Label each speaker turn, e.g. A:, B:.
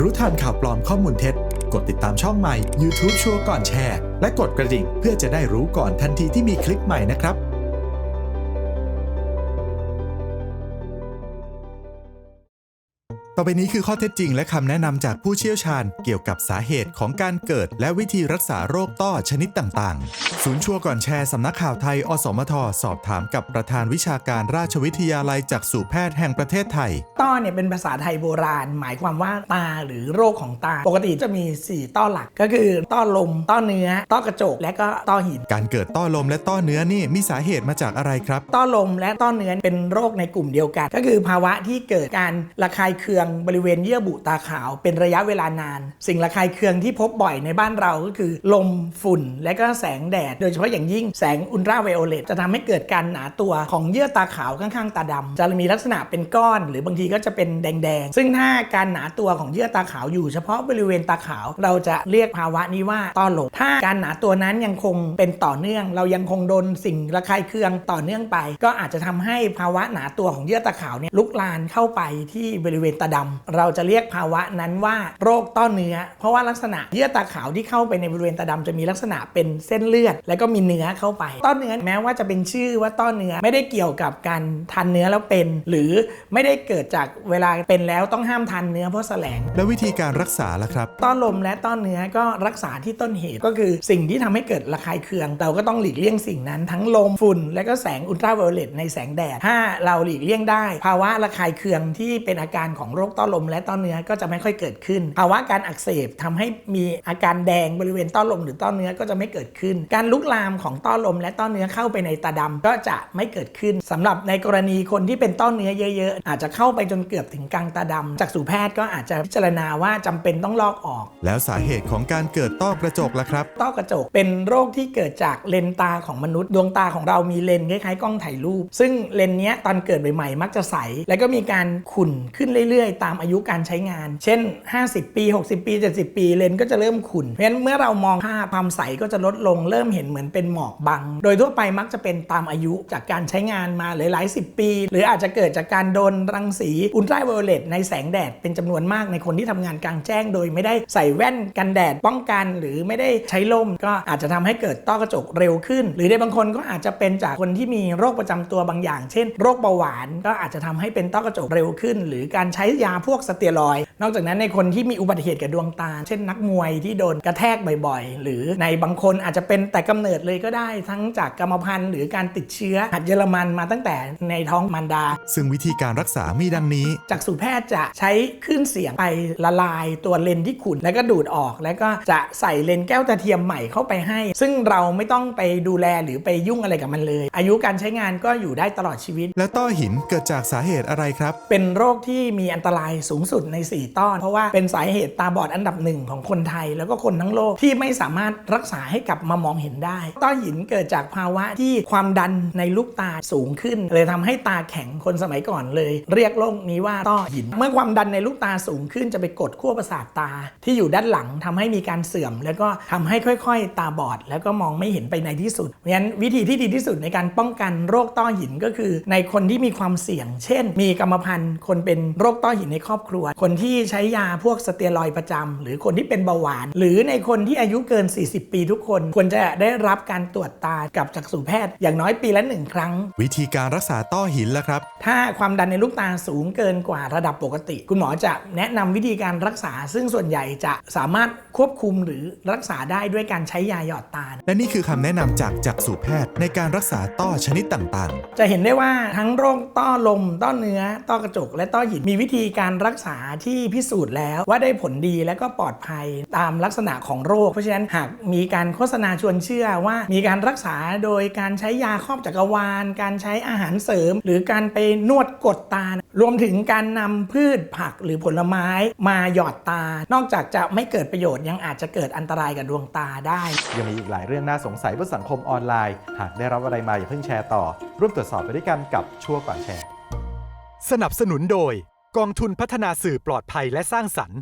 A: รู้ทันข่าวปลอมข้อมูลเท็จ กดติดตามช่องใหม่ YouTube ชัวร์ก่อนแชร์ และกดกระดิ่งเพื่อจะได้รู้ก่อนทันทีที่มีคลิปใหม่นะครับ ต่อไปนี้คือข้อเท็จจริงและคำแนะนำจากผู้เชี่ยวชาญเกี่ยวกับสาเหตุของการเกิด และวิธีรักษาโรคต้อชนิดต่างๆ ศูนย์ชัวร์ก่อนแชร์สำนักข่าวไทย อสมท สอบถามกับประธานวิชาการราชวิทยาลัยจักษุแพทย์แห่งประเทศไทย
B: ต้อเนี่ยเป็นภาษาไทยโบราณ หมายความว่าตาหรือโรคของตา ปกติจะมี 4 ต้อหลักก็คือต้อลม ต้อเนื้อ ต้อกระจก และก็ต้อหิน
A: การเกิดต้อลมและต้อเนื้อนี่มีสาเหตุมาจากอะไรครับ
B: ต้อลมและต้อเนื้อเป็นโรคในกลุ่มเดียวกัน ก็คือภาวะที่เกิดการระคายเคืองบริเวณเยื่อบุตาขาว เป็นระยะเวลานาน สิ่งระคายเคืองที่พบบ่อยในบ้านเราก็คือ ลมฝุ่น และก็แสงแดด โดยเฉพาะอย่างยิ่งแสงอุลตราไวโอเลตจะทำให้เกิดการหนาตัวของเยื่อตาขาวข้างๆ ตาดำจะมีลักษณะเป็นก้อน หรือบางทีก็จะเป็นแดงๆ ซึ่งถ้าการหนาตัวของเยื่อตาขาวอยู่เฉพาะบริเวณตาขาว เราจะเรียกภาวะนี้ว่าต้อลมถ้าการหนาตัวนั้นยังคงเป็นต่อเนื่อง เรายังคงโดนสิ่งระคายเคืองต่อเนื่องไป ก็อาจจะทำให้ภาวะหนาตัวของเยื่อตาขาวเนี่ยลุกลามเข้าไปที่บริเวณตาดำเราจะเรียกภาวะนั้นว่าโรคต้อเนื้อ เพราะว่าลักษณะเยื่อตาขาวที่เข้าไปในบริเวณตาดำจะมีลักษณะเป็นเส้นเลือด แล้วก็มีเนื้อเข้าไป ต้อเนื้อแม้ว่าจะเป็นชื่อว่าต้อเนื้อไม่ได้เกี่ยวกับการทานเนื้อแล้วเป็น หรือไม่ได้เกิดจากเวลาเป็นแล้วต้องห้ามทานเนื้อเพราะแสลง
A: และวิธีการรักษาล่ะครับ
B: ต้อลมและต้อเนื้อก็รักษาที่ต้นเหตุก็คือสิ่งที่ทำให้เกิดระคายเคือง เราก็ต้องหลีกเลี่ยงสิ่งนั้นทั้งลมฝุ่น และก็แสงอุลตราไวโอเลตในแสงแดดถ้าเราหลีกเลี่ยงได้ ภาวะระคายเคืองที่เป็นอาการของโรคต้อลมและต้อเนื้อก็จะไม่ค่อยเกิดขึ้นภาวะการอักเสบทำให้มีอาการแดงบริเวณต้อลมหรือต้อเนื้อก็จะไม่เกิดขึ้น การลุกลามของต้อลมและต้อเนื้อเข้าไปในตาดำก็จะไม่เกิดขึ้นสำหรับในกรณีคนที่เป็นต้อเนื้อเยอะๆ อาจจะเข้าไปจนเกือบถึงกลางตาดำจากสู่แพทย์ก็อาจจะพิจารณาว่าจำเป็นต้องลอกออก
A: แล้วสาเหตุของการเกิดต้อกระจกล่ะครับ
B: ต้อกระจกเป็นโรคที่เกิดจากเลนส์ตาของมนุษย์ดวงตาของเรามีเลนส์คล้ายๆกล้องถ่ายรูป ซึ่งเลนส์เนี้ยตอนเกิดใหม่ๆมักจะใส แล้วก็มีการขุ่นขึ้นเรื่อยๆตามอายุการใช้งาน เช่น 50 ปี 60 ปี 70 ปีเลนก็จะเริ่มขุ่นเพราะฉะนั้นเมื่อเรามองภาพความใสก็จะลดลงเริ่มเห็นเหมือนเป็นหมอกบัง โดยทั่วไปมักจะเป็นตามอายุจากการใช้งานมาหลายๆสิบปี หรืออาจจะเกิดจากการโดนรังสีอุลตราไวโอเลตในแสงแดดเป็นจำนวนมากในคนที่ทำงานกลางแจ้ง โดยไม่ได้ใส่แว่นกันแดดป้องกัน หรือไม่ได้ใช้ล่ม ก็อาจจะทำให้เกิดต้อกระจกเร็วขึ้น หรือในบางคนก็อาจจะเป็นจากคนที่มีโรคประจำตัวบางอย่าง เช่น โรคเบาหวานก็อาจจะทำให้เป็นต้อกระจกเร็วขึ้น หรือการใช้ยาาพวกสเตียรอยนอกจากนั้นในคนที่มีอุบัติเหตุกับดวงตา เช่นนักมวยที่โดนกระแทกบ่อยๆ หรือในบางคนอาจจะเป็นแต่กำเนิดเลยก็ได้ ทั้งจากกรรมพันธุ์หรือการติดเชื้อหัดเยอรมันมาตั้งแต่ในท้องมารดา
A: ซึ่งวิธีการรักษามีดังนี้
B: จากสู่แพทย์จะใช้คลื่นเสียงไปละลายตัวเลนส์ที่ขุ่นแล้วก็ดูดออก แล้วก็จะใส่เลนส์แก้วตาเทียมใหม่เข้าไปให้ ซึ่งเราไม่ต้องไปดูแลหรือไปยุ่งอะไรกับมันเลย อายุการใช้งานก็อยู่ได้ตลอดชีวิต
A: และต้อหินเกิดจากสาเหตุอะไรครับ
B: เป็นโรคที่มีอันตรายสูงสุดใน4ต้อน เพราะว่าเป็นสาเหตุตาบอดอันดับหนึ่งของคนไทย แล้วก็คนทั้งโลกที่ไม่สามารถรักษาให้กลับมามองเห็นได้ ต้อหินเกิดจากภาวะที่ความดันในลูกตาสูงขึ้น เลยทำให้ตาแข็งคนสมัยก่อนเลย เรียกโรคนี้ว่าต้อหิน เมื่อความดันในลูกตาสูงขึ้นจะไปกดขั้วประสาทตา ที่อยู่ด้านหลังทำให้มีการเสื่อม แล้วก็ทำให้ค่อยๆ ตาบอด แล้วก็มองไม่เห็นไปในที่สุดเพราะฉะนั้นวิธีที่ดีที่สุดในการป้องกันโรคต้อหินก็คือ ในคนที่มีความเสี่ยง เช่น มีกรรมพันธุ์คนเป็นโรคต้อหินในครอบครัว คนที่ใช้ยาพวกสเตียรอยด์ประจำหรือคนที่เป็นเบาหวาน หรือในคนที่อายุเกิน 40 ปีทุกคน ควรจะได้รับการตรวจตากับจักษุแพทย์อย่างน้อยปีละหนึ่งครั้ง
A: วิธีการรักษาต้อหินล่ะครับ
B: ถ้าความดันในลูกตาสูงเกินกว่าระดับปกติ คุณหมอจะแนะนำวิธีการรักษา ซึ่งส่วนใหญ่จะสามารถควบคุมหรือรักษาได้ด้วยการใช้ยาหยอดตา
A: และนี่คือคำแนะนำจากจักษุแพทย์ในการรักษาต้อชนิดต่าง
B: จะเห็นได้ว่าทั้งโรคต้อลม ต้อเนื้อ ต้อกระจก และต้อหินมีวิธีการรักษาที่พิสูจน์แล้วว่าได้ผลดีและก็ปลอดภัยตามลักษณะของโรค เพราะฉะนั้นหากมีการโฆษณาชวนเชื่อว่ามีการรักษาโดยการใช้ยาครอบจักรวาล การใช้อาหารเสริม หรือการไปนวดกดตา รวมถึงการนำพืชผักหรือผลไม้มาหยอดตา นอกจากจะไม่เกิดประโยชน์ยังอาจจะเกิดอันตรายกับดวงตาได้
C: ยังมีอีกหลายเรื่องน่าสงสัยบนสังคมออนไลน์ หากได้รับอะไรมาอย่าเพิ่งแชร์ต่อ ร่วมตรวจสอบไปด้วยกันกับชั่วก่อนแชร์
D: สนับสนุนโดยก องทุนพัฒนาสื่อปลอดภัยและสร้างสรรค์